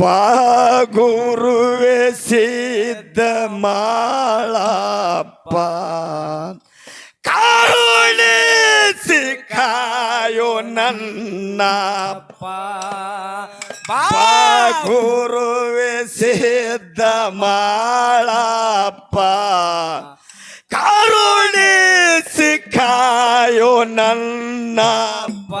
ಬಾ ಗುರುವೆ ಸಿದ್ಧ ಮಾಳಪ್ಪ. ಕರುಣಿಸಿ ಕಾಯೋ ನನ್ನಪ್ಪ. ಬಾ ಗುರುವೆ ಸಿದ್ಧ ಮಾಳಪ್ಪ. ಕರುಣಿಸಿ ಕಾಯೋ ನನ್ನಪ್ಪ.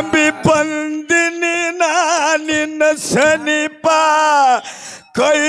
ನಂಬಿ ಬಂದಿನಿ ನಿನ್ನ ಸನಿಪ ಕೈ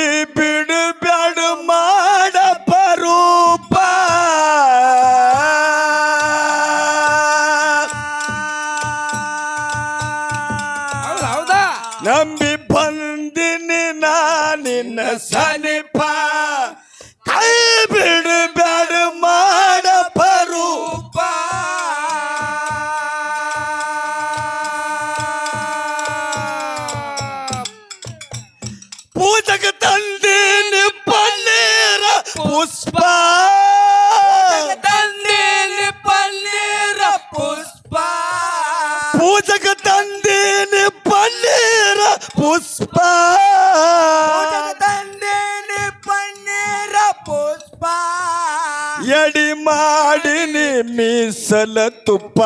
ತುಪ್ಪ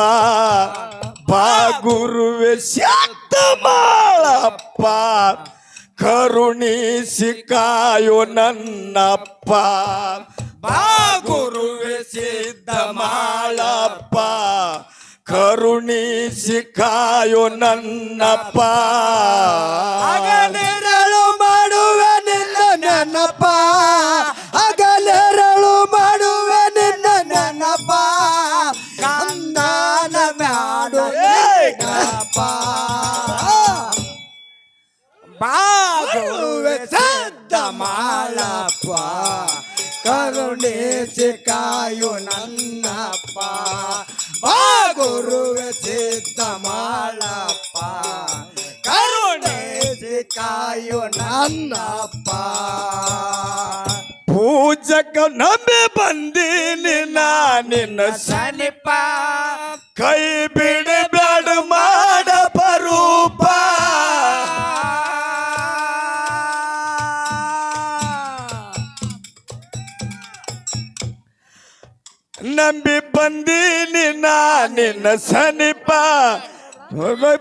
ಬಾ ಗುರುವೆ ಶಾತ ಮಾಳಪ್ಪ ಕರುಣಿಸಿ ಕಾಯೋ ನನ್ನಪ್ಪ ಬಾ ಗುರುವೆ ಸಿದ್ಧ ಮಾಳಪ್ಪ ಕರುಣಿಸಿ ಕಾಯೋ ನನ್ನಪ್ಪ. ಅಗಲಿರಳು ಮಾಡುವೆ ನಿನ್ನ ನೆನಪ ಬಾಗುವೆ ಸದ್ದ ಮಾಳಪ್ಪ ಕರುಣಿಸಿ ಕಾಯು ನನ್ನಪ್ಪ ಬಾಗುರುವೆ ಸಿದ್ಧ ಮಾಳಪ್ಪ ಕರುಣಿಸಿ ಕಾಯು ನನ್ನಪ್ಪ ಪೂಜಕ ನಂಬಿ ಬಂದೀನಿ ನಾ ನಿನ್ನ ಸ- ಸನಿಪ ಕೈ ಬಿಡಿ ನಂಬಿ ಬಂದೀನಿ ನಾ ನಿನ್ನ ಸನಿಪ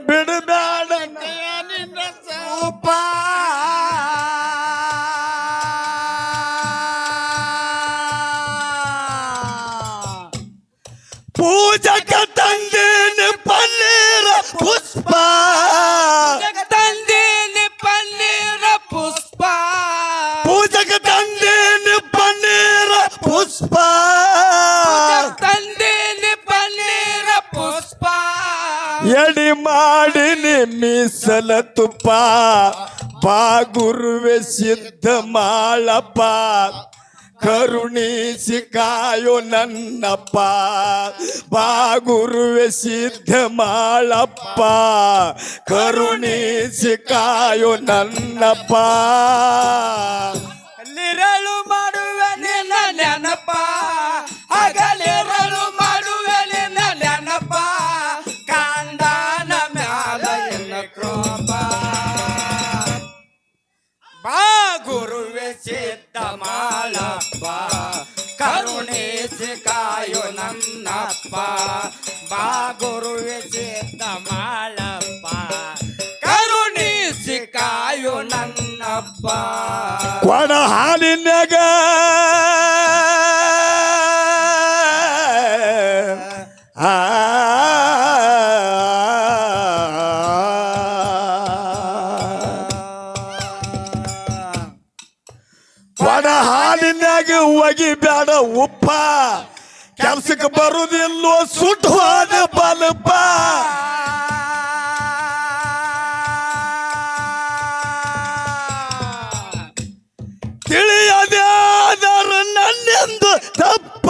ಬಿಡು ಬ್ಯಾಡ ನಿನ್ನ ಸೂಪ ಪೂಜಕ ತಂದಿನಿ ಪನ್ನೀರ ಪುಷ್ಪ ಎಡಿ ಮಾಡಿ ಮೀಸಲ ತುಪ್ಪ. ಬಾ ಗುರುವೆ ಸಿದ್ಧ ಮಾಳಪ್ಪ. ಕರುಣಿಸಿ ಕಾಯೋ ನನ್ನಪ್ಪ. ಬಾ ಗುರುವೆ ಸಿದ್ಧ ಮಾಳಪ್ಪ. ಕರುಣಿಸಿ ಕಾಯೋ ನನ್ನಪ್ಪ. ನಿರಳು ಮಾಡುವೆ ನಿನ್ನ ನೆನಪ. ಬಾ ಗುರುವೆ ಸಿದ್ಧ ಮಾಳಪ್ಪ. ಕರುಣಿಸಿ ಕಾಯೋ ನನ್ನಪ್ಪ. ಕೊಡ ಹಾಲಿನ್ಯಾಗ ಆ. ಹಾಲಿನ್ಯಾಗ ಬೇಡ ಉಪ್ಪ. ಕೆಲ್ಸಕ್ಕೆ ಬರುದಿಲ್ಲೋ ಸುಟ್ಟು ಹೋದ ಬಲಪ. ತಿಳಿಯದೆ ನನ್ನೆಂದು ತಪ್ಪ.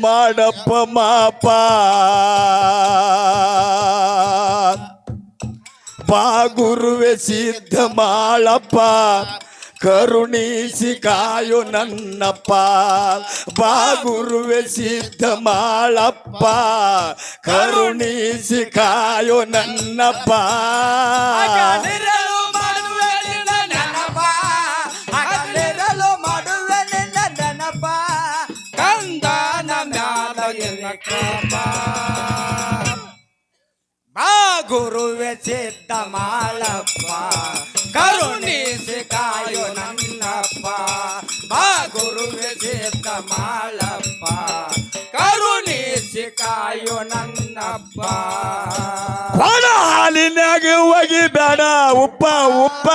ತಪ್ಪಿಗೆ ಮಾಡಪ್ಪ ಮಾಪ ಬಾ ಗುರುವೆ ಸಿದ್ಧ ಮಾಳಪ್ಪ ಕರುಣಿಸಿ ಕಾಯು ನನ್ನಪ್ಪ ಬಾ ಗುರುವೆ ಬಾ ಗುರುವೆ ಸಿದ್ಧ ಮಾಳಪ್ಪ ಕರುಣಿಸಿ ಕಾಯೋ ನನ್ನಪ್ಪ. ಬಾ ಗುರುವೆ ಸಿದ್ಧ ಮಾಳಪ್ಪ ಕರುಣಿಸಿ ಕಾಯೋ ನನ್ನಪ್ಪ. ಹಾಲಿನಾಗ ಹೋಗಿ ಬೇಡ, ಉಪ್ಪ ಉಪ್ಪ.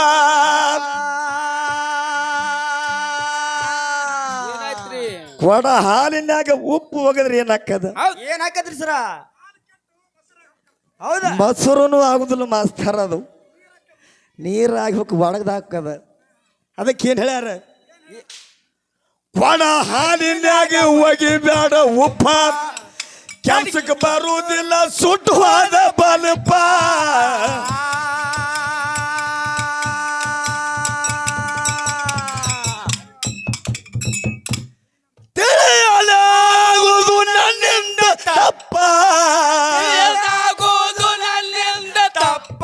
ಕೊಡ ಹಾಲಿನಾಗ ಉಪ್ಪು ಹೋಗದ್ರೆ ಏನಾಕ್ಕದ ಏನ್ ಹಾಕದ್ರಿ ಸರ? ಹೌದಾ? ಮೊಸರುನು ಆಗುದಿಲ್ಲ ಮಾಸ್ತಾರ ಅದು. ನೀರಾಗಿ ಹೋಗಿ ಒಣಗ್ದ ಹಾಕದ ಅದಕ್ಕೆ ಏನ್ ಹೇಳ್ಯಾರ? ಒಣ ಹಾಲಿನಾಗ ಹೋಗಿ ಬೇಡ ಉಪ್ಪ. ಕೆಲ್ಸಕ್ಕೆ ಬರುವುದಿಲ್ಲ ಸುಟ್ಟು ಹೋದ ಬಲ್ಪ. ಏನಾಗೋದು ನನ್ನಿಂದ ತಪ್ಪ.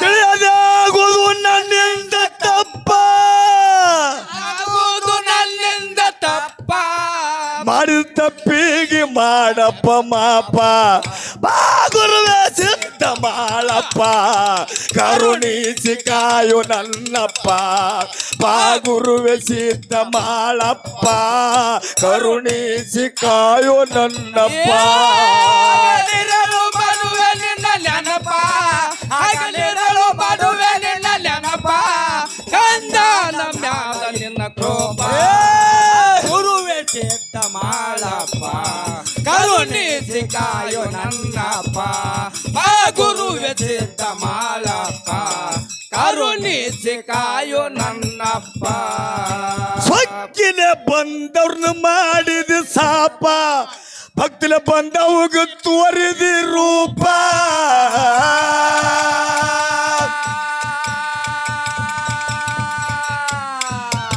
ತಿಳಿಯದಾಗುವುದು ನನ್ನಿಂದ ತಪ್ಪ. ಆಗೋದು ನನ್ನಿಂದ ತಪ್ಪ. ಮಾಡಿದ ತಪ್ಪಿಗೆ ಮಾಡಪ್ಪ ಮಾಪ. ಬಾ ಸಿದ್ಧ ಮಾಡಪ್ಪ ಕರುಣಿಸಿ ಕಾಯು ನನ್ನಪ್ಪ ಬಾ ಗುರುವೆ ಸಿದ್ಧ ಮಾಡಪ್ಪ ಕರುಣಿಸಿ ಕಾಯು ನನ್ನಪ್ಪ ಹಗಲಿರಲು ಮಾಡುವೆ ನಿನ್ನ ನೆನಪ ಹಗಲಿರಲು ಮಾಡುವೆ ನಿನ್ನ ನೆನಪ ಕಂದನ ಮ್ಯಾಲ ನಿನ್ನ ಕೃಪ ಗುರುವೆ ಚೇತ ಮಾಡಪ್ಪ ಕರುಣಿಸಿ ಕಾಯೋ ನನ್ನಪ್ಪ ಬಾ ಮಾಲಪ್ಪ. ಕರುಣಿಸಿ ಕಾಯೋ ನನ್ನಪ್ಪ. ಸೊಕ್ಕಿನ ಬಂದವ್ರನ್ನ ಮಾಡಿದ ಸಾಪ. ಭಕ್ತಿಲ ಬಂದವಾಗ ತೋರಿದಿ ರೂಪ.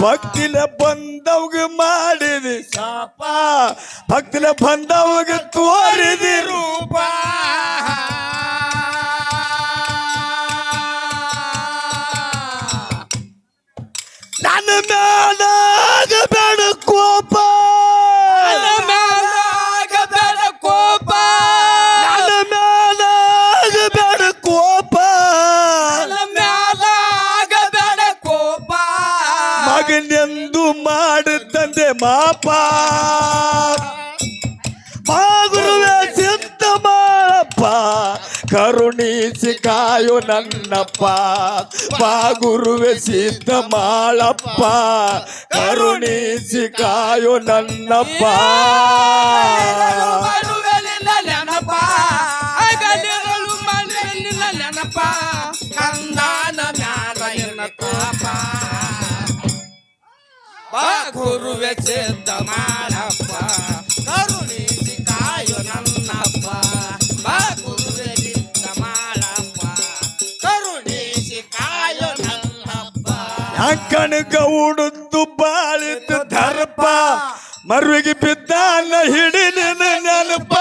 ಭಕ್ತಿಲ ಬಂದವಾಗ ಮಾಡಿದ ಸಾಪ. ಭಕ್ತಿಲ ಬಂದವಾಗ ತೋರಿದಿ ರೂಪ ನನ್ನ ಮ್ಯಾಲಾಗ ಬೇಡ ಕೋಪ ನನ್ನ ಮ್ಯಾಲಾಗ ಬೇಡ ಕೋಪ ನನ್ನ ಮ್ಯಾಲಾಗ ಬೇಡ ಕೋಪ ನನ್ನ ಮ್ಯಾಲಾಗ ಬೇಡ ಕೋಪ ಮಾಪ. ಕರುಣಿಸಿ ಕಾಯೋ ನನ್ನಪ್ಪ ಬಾಗುರುವೆ ಸಿದ್ಧ ಮಾಳಪ್ಪ. ಕರುಣಿಸಿ ಕಾಯೋ ನನ್ನಪ್ಪ. ಗುರುವೆ ನಿನ್ನ ನೆನಪ ಯಾಕಣ ಗೌಡದ್ದು ಬಾಳಿದ್ದು ದರ್ಪ. ಮರುವಿಗೆ ಬಿದ್ದಾನ ಹಿಡಿ ನೆನಪ.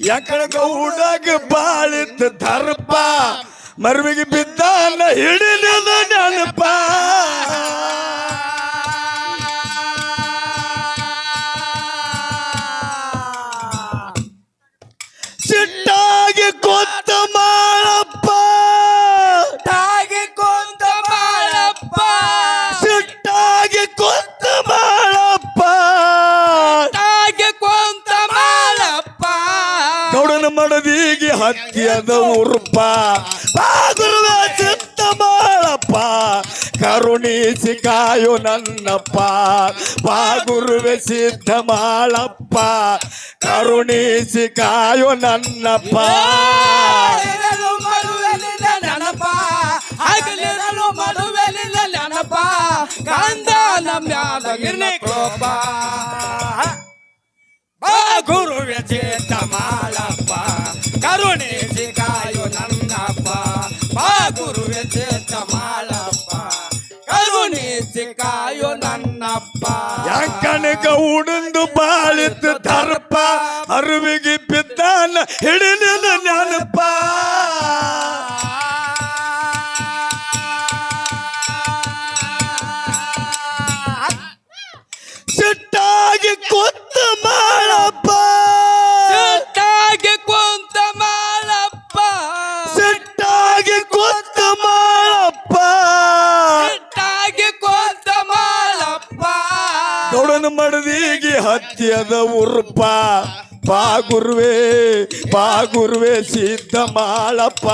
ಯಾಕಣ ಗೌಡಗ ಬಾಳಿದ್ದು ದರ್ಪ. ಮರುವಿಗೆ ಬಿದ್ದಾನ ಹಿಡಿ ನೆನಪ. ಹತ್ತಿಯದ ಉರುಪ. ಬಾ ಗುರುವೆ ಚಿತ್ತ ಬಾಳಪ್ಪ ಕರುಣಿಸಿ ಕಾಯು ನನ್ನಪ್ಪ. ಬಾ ಗುರುವೆ ಸಿದ್ಧ ಮಾಳಪ್ಪ ಕರುಣಿಸಿ ಕಾಯು ನನ್ನಪ್ಪ. ಕಂದ ನಮ್ಯಾದ ಕೋಪ. ಗುರುವೆ ಚೇತ ಮಾಳಪ್ಪ ಕರುಣಿಸಿ ಕಾಯು ನನ್ನಪ್ಪ ಬಾ ಗುರುವೆ ಚೇತ ಮಾಳಪ್ಪ ಕರುಣಿಸಿ ಕಾಯು ನನ್ನಪ್ಪ ಯಾಕನಕ ಉಡಂದು ಬಾಳಿತ್ತು ದರ್ಪ ಅರುವಿಗೆ ಬಿದ್ದಾನ ಹಿಡಿಲಿನ ಗುರುವೆ ಬಾ ಗುರುವೆ ಸಿದ್ಧ ಮಾಳಪ್ಪ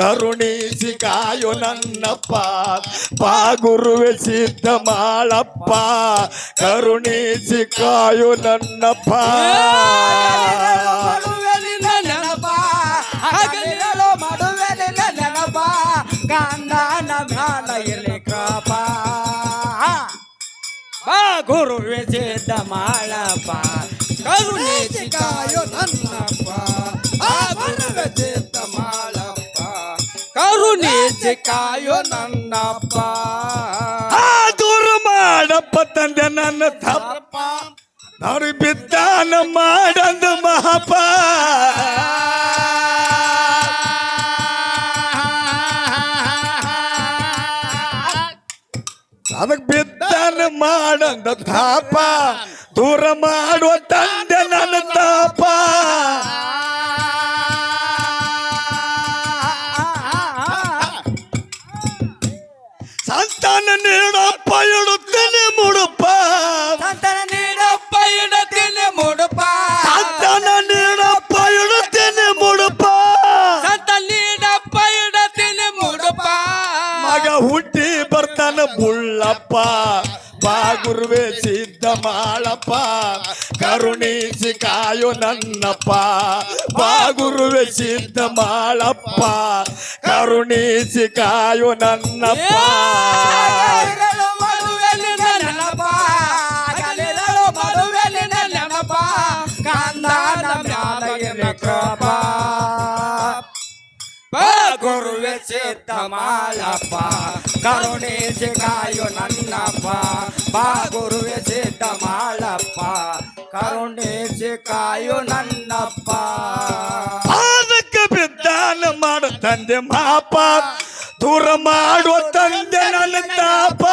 ಕರುಣಿಸಿ ಕಾಯು ನನ್ನಪ್ಪ. ಬಾ ಗುರುವೆ ಸಿದ್ಧ ಮಾಳಪ್ಪ ಕರುಣಿಸಿ ಕಾಯು ನನ್ನಪ್ಪ. ಗುರುವೆ ಸಿದ್ಧ ಮಾಳಪ್ಪ ಕರುಣಿಸಿ ಕಾಯೋ ನನ್ನಪ್ಪ ಆ ಗುರುವೆ ಸಿದ್ಧ ಮಾಳಪ್ಪ ಕರುಣಿಸಿ ಕಾಯೋ ನನ್ನಪ್ಪ. ಆ ದೂರ ಮಾಡಪ್ಪ ತಂದೆ ನನ್ನ ತಪ್ಪ. ನೋಡಿ ಬಿದ್ದಾನ ಮಾಡಂದು ಮಹಾಪ. ಅದಕ್ಕೆ ಬಿದ್ದಾನ ಮಾಡಂದ ತಾಪ. ದೂರ ಮಾಡುವ ಮಗ ಹುಟ್ಟಿ ಬರ್ತಾನ ಬುಳ್ಳಪ್ಪ ಬಾಗುರುವೆ ಸಿದ್ಧ ಮಾಡಪ್ಪ ಕರುಣಿಸಿ ಕಾಯು ನನ್ನಪ್ಪ. ಬಾಗುರುವೆ ಸಿದ್ಧ ಮಾಡಪ್ಪ ಕರುಣಿಸಿ ಕಾಯು ನನ್ನಪ್ಪ. ಗುರುವೆ ಸಿದ್ಧ ಮಾಳಪ್ಪ ಕರುಣಿಸಿ ಕಾಯು ನನ್ನಪ್ಪ. ಬಾ ಗುರುವೆ ಸಿದ್ಧ ಮಾಳಪ್ಪ. ಕರುಣಿಸಿ ಕಾಯು ನನ್ನಪ್ಪ. ಪಾದಕ್ಕೆ ಬಿದ್ದಾನ ಮಾಡು ತಂದೆ ಮಾಪ. ದೂರ ಮಾಡುವ ತಂದೆ ನನ್ನ ತಾಪ.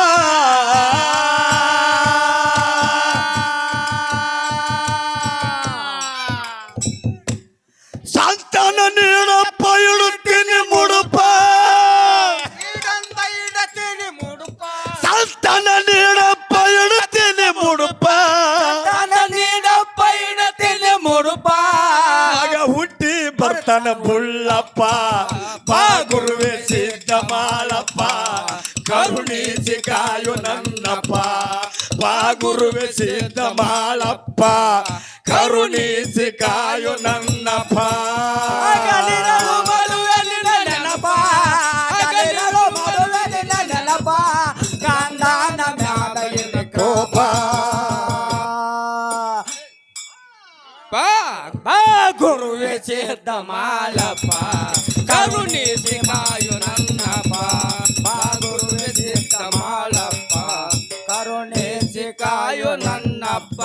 ಬರ್ತಾನ ಬುಳ್ಳಪ್ಪ ಬಾ ಗುರುವೆ, ಸಿದ್ಧ ಮಾಡಪ್ಪ ಕರುಣಿಸಿ ಕಾಯು ನನ್ನಪ್ಪ. ಬಾ ಗುರುವೆ, ಸಿದ್ಧ ಮಾಡಪ್ಪ ಕರುಣಿಸಿ ಕಾಯು ನನ್ನಪ್ಪ. ಬಾ ಗುರುವೆ ಸಿದ್ಧ ಮಾಲಪ್ಪ ಕರುಣಿಸಿ ಕಾಯು ನನ್ನಪ್ಪ ಬಾ ಗುರುವೆ ಸಿದ್ಧ ಮಾಲಪ್ಪ ಕರುಣಿಸಿ ಕಾಯು ನನ್ನಪ್ಪ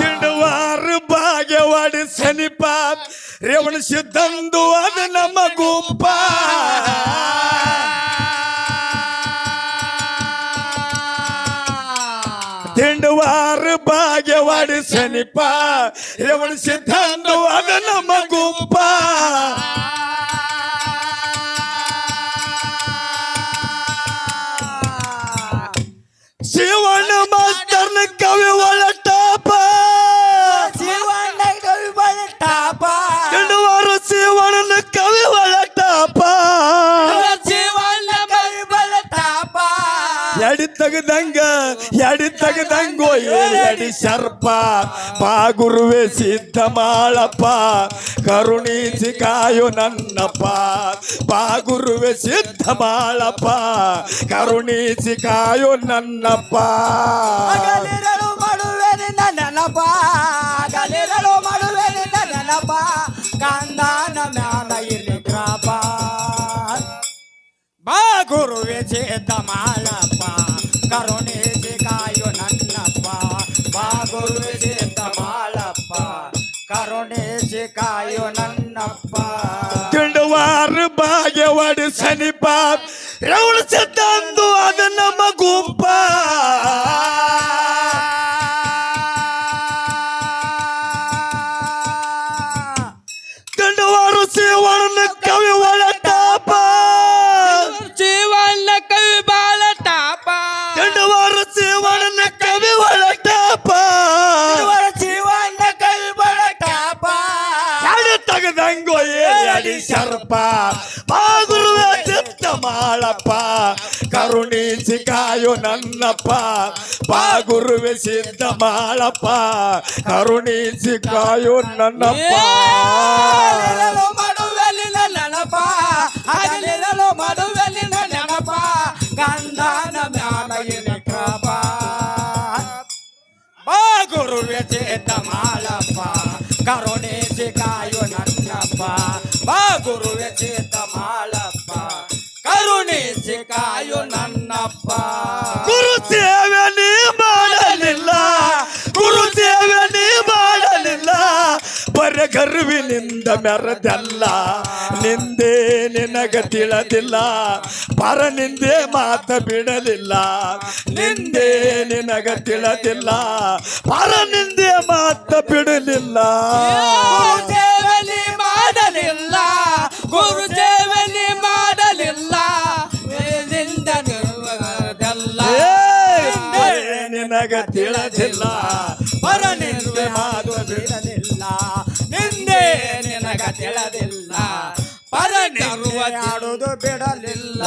ತಿಂಡುವಾರ ಭಾಗ್ಯವಾಡಿ ಸನಿಪ ಭಾಗ್ಯವಾಡಿ ಸನಿಪ. ರೇವಣ ಸಿದ್ಧಾಂತವಾದ ನಮ್ಮ ಗುಂಪ ತೆಗೆದಂಗೋ ಸರ್ಪ ಪಾ ಗುರುವೆ ಸಿದ್ಧ ಮಾಳಪ್ಪ. ಕರುಣಿಸಿ ಕಾಯೋ ನನ್ನಪ್ಪ. ಪಾ ಗುರುವೆ ಸಿದ್ಧ ಮಾಳಪ್ಪ. ಕರುಣಿಸಿ ಕಾಯೋ ನನ್ನಪ್ಪ. ಗುರುವೆ ಚೇತ ಮಾಳಪ್ಪ. ಕರುಣಿಸಿ ಕಾಯು ನನ್ನಪ್ಪ ಬಾ ಗುರುವೆ ಚೇತ ಮಾಳಪ್ಪ ಕರುಣಿಸಿ ಕಾಯು ನನ್ನಪ್ಪ ತಿಂಡವಾರ ಭಾಗ್ಯವಾಡಿ ಸನಿಪ ರವಳಿಸಿದ್ದಂದು ಅದು ನಮ್ಮ ಗುಂಪ ಕರುಣಿಸಿ ಕಾಯೋ ನನ್ನಪ್ಪ ಬಾಗುರುವೆ ಸಿದ್ಧ ಮಾಳಪ್ಪ ಕರುಣಿಸಿ ಕಾಯೋ ನನ್ನಪ್ಪ ಹಗಲಿರಲು ಮಾಡುವೆಲಿನ ನೆನಪ ಹಗಲಿರಲು ಮಾಡುವೆಲಿನ ನೆನಪ ಗಂಧನ ಮ್ಯಾಲ ಇನ ಕೃಪ ಬಾ ಗುರುವೆ ಚೇತ ಮಾಳಪ್ಪ ಕರುಣಿಸಿ ಕಾಯು ನನ್ನಪ್ಪ ಬಾ ಗುರುವೆ ಚೇತ ಮಾಳಪ್ಪ ಕರುಣಿಸಿ ನನ್ನಪ್ಪ. ಗುರು ಸೇವೆ ನೀ ಮಾಡಲಿಲ್ಲ. ಗುರು ಸೇವೆ ನೀ ಮಾಡಲಿಲ್ಲ. ಬರ ಗರ್ವಿನಿಂದ ಮೆರೆದಲ್ಲ. ನಿಂದೆ ನಿನಗೆ ತಿಳದಿಲ್ಲ. ಪರ ನಿಂದೆ ಮಾತ ಬಿಡಲಿಲ್ಲ. ನಿಂದೆ ನಿನಗೆ ತಿಳದಿಲ್ಲ. ಪರ ನಿಂದೆ ಮಾತ ಬಿಡಲಿಲ್ಲ. ಮಾಡಲಿಲ್ಲ. ಗುರು ಸೇವನೆ ಮಾಡಲಿಲ್ಲ. ನಿನಗ ತಿಳದಿಲ್ಲ. ಪರ ನಿಂದೆ ಮಾತು ಬಿಡಲಿಲ್ಲ. ನಿಂದೆ ನಿನಗ ತಿಳದಿಲ್ಲ. ಪರ ನಿರುವ ಬಿಡಲಿಲ್ಲ.